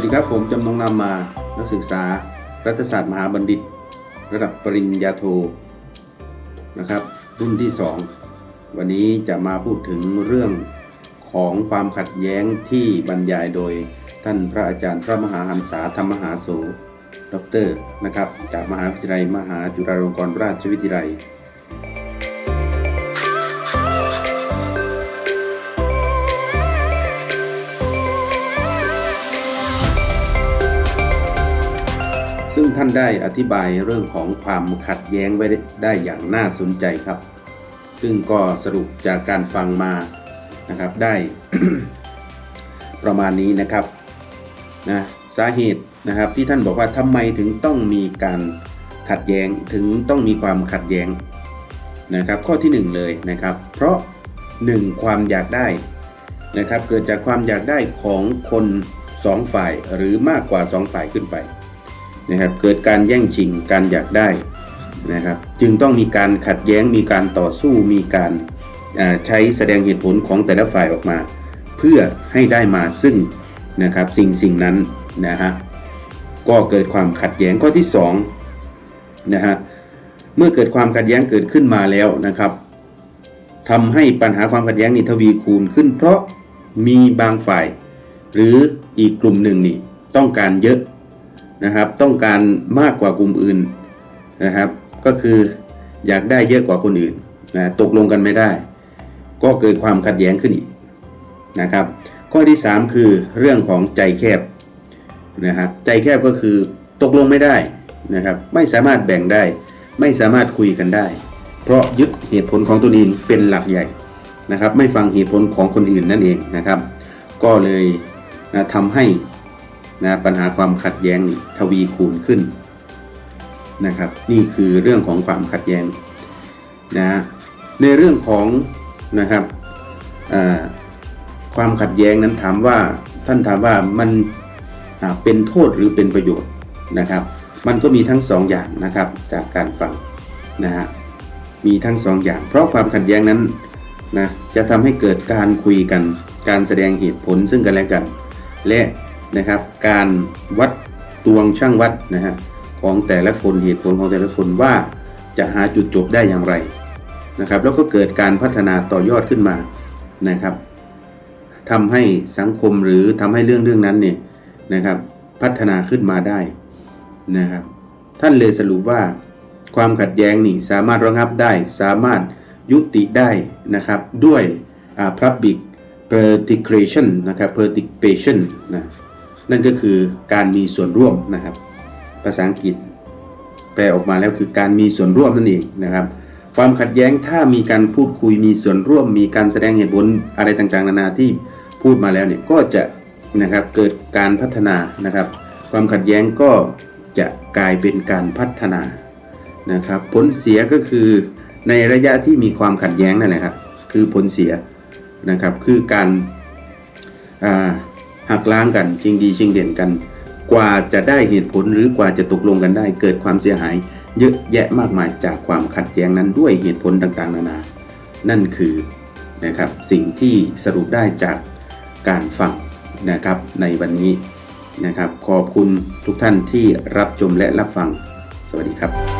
วัสดีครับผมจำนงนำมานักศึกษารัฐศาสตร์มหาบัณฑิต ระดับปริญญาโทนะครับ รุ่นที่ 2 วันนี้จะมาพูดถึงเรื่องของความขัดแย้งที่บรรยายโดยท่านพระอาจารย์พระมหาหันษาธรรมหาโสด็อกเตอร์นะครับจากมหาวิทยาลัยมหาจุฬาลงกรณราชวิทยาลัย ซึ่งท่านได้อธิบายเรื่องของความขัดแย้งไว้ได้อย่างน่าสนใจครับ ซึ่งก็สรุปจากการฟังมานะครับได้ ประมาณนี้นะครับนะสาเหตุนะครับที่ท่านบอกว่าทำไมถึงต้องมีการขัดแย้งถึงต้องมีความขัดแย้งนะครับ ข้อที่หนึ่งเลยนะครับ เพราะหนึ่งความอยากได้นะครับ เกิดจากความอยากได้ของคนสองฝ่ายหรือมากกว่าสองฝ่ายขึ้นไป นะครับเกิดการแย่งชิงการอยากได้นะครับจึงต้องมีการขัดแย้งมีการต่อสู้มีการใช้แสดงเหตุผลของแต่ละฝ่ายออกมา เพื่อให้ได้มาซึ่งนะครับสิ่งสิ่งนั้นนะฮะก็เกิดความขัดแย้งข้อที่2นะฮะเมื่อเกิดความขัดแย้งเกิดขึ้นมาแล้วนะครับทำให้ปัญหาความขัดแย้งนี่ทวีคูณขึ้น เพราะมีบางฝ่าย หรืออีกกลุ่มหนึ่งนี่ต้องการเยอะ นะครับ ต้องการมากกว่ากลุ่มอื่นนะครับ ก็คืออยากได้เยอะกว่าคนอื่นนะตกลงกันไม่ได้ ก็เกิดความขัดแย้งขึ้นอีกนะครับ ข้อที่ 3 คือเรื่องของใจแคบนะครับใจแคบก็คือตกลงไม่ได้นะครับ ไม่สามารถแบ่งได้ ไม่สามารถคุยกันได้ เพราะยึดเหตุผลของตัวเองเป็นหลักใหญ่นะครับ ไม่ฟังเหตุผลของคนอื่นนั่นเองนะครับ ก็เลยนะทำให้ นะปัญหาความขัดแย้งทวีคูณขึ้นนะครับ นี่คือเรื่องของความขัดแย้งนะในเรื่องของนะครับความขัดแย้งนั้นถามว่าท่านถามว่ามันเป็นโทษหรือเป็นประโยชน์นะครับ มันก็มีทั้งสองอย่างนะครับจากการฟังนะฮะมีทั้งสองอย่าง เพราะความขัดแย้งนั้นนะจะทำให้เกิดการคุยกันการแสดงเหตุผลซึ่งกันและกัน และ นะครับ การวัดตวงช่างวัดนะฮะของแต่ละคนเหตุผลของแต่ละคนว่าจะหาจุดจบได้อย่างไรนะครับ แล้วก็เกิดการพัฒนาต่อยอดขึ้นมานะครับทำให้สังคมหรือทำให้เรื่องเรื่องนั้นเนี่ยนะครับ พัฒนาขึ้นมาได้นะครับ ท่านเลยสรุปว่าความขัดแย้งนี่สามารถระงับได้ สามารถยุติได้นะครับ ด้วยอ่า public participation นะครับ participation นะ นั่นก็คือการมีส่วนร่วมนะครับ ภาษาอังกฤษ แปลออกมาแล้วคือการมีส่วนร่วมนั่นเองนะครับ ความขัดแย้งถ้ามีการพูดคุยมีส่วนร่วม มีการแสดงเหตุผลอะไรต่างๆ นานาที่พูดมาแล้วเนี่ยก็จะนะครับเกิดการพัฒนานะครับ ความขัดแย้งก็จะกลายเป็นการพัฒนานะครับ ผลเสียก็คือในระยะที่มีความขัดแย้งนั่นแหละครับ คือผลเสียนะครับ คือการอ่า หักล้างกัน ชิงดีชิงเด่นกัน กว่าจะได้เหตุผลหรือกว่าจะตกลงกันได้ เกิดความเสียหาย เยอะแยะมากมายจากความขัดแย้งนั้นด้วยเหตุผลต่างๆ นานา นั่นคือนะครับสิ่งที่สรุปได้จากการฟังนะครับในวันนี้นะครับ ขอบคุณทุกท่านที่รับชมและรับฟัง สวัสดีครับ